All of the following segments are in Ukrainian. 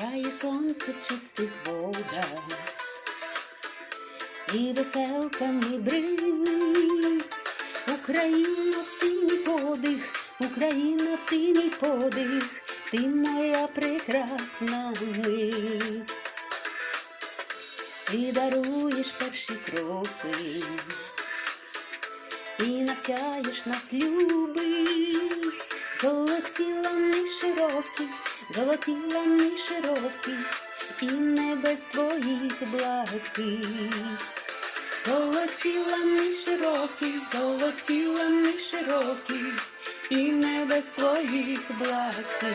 Сяє сонце в чистих водах, і веселками брить. Україна, ти мій подих, Україна, ти мій подих, ти моя прекрасна мить. Ти даруєш перші кроки і навчаєш нас любить. Золоті лани широкі, золоті лани широкі, і небес твоїх блакить. Золоті лани широкі, золоті лани широкі, і небес твоїх блакить.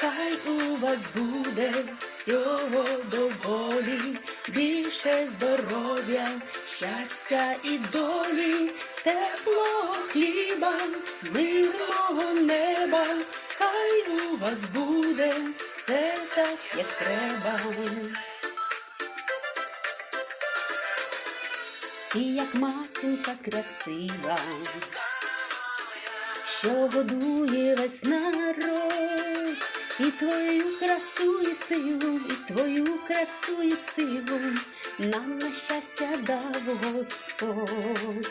Хай у вас буде всього доволі, більше здоров'я, щастя і долі, теплого хліба, мирного неба, хай у вас буде все так, як треба. Ти як матінка красива, що годує весь народ, і твою красу і силу, і твою красу і силу нам на щастя дав Господь.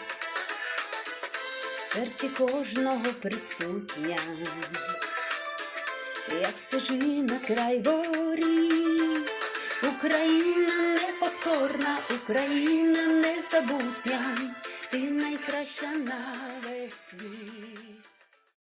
Серці кожного присутня, як стежина край горі, Україна неповторна, Україна незабутня, ти найкраща на.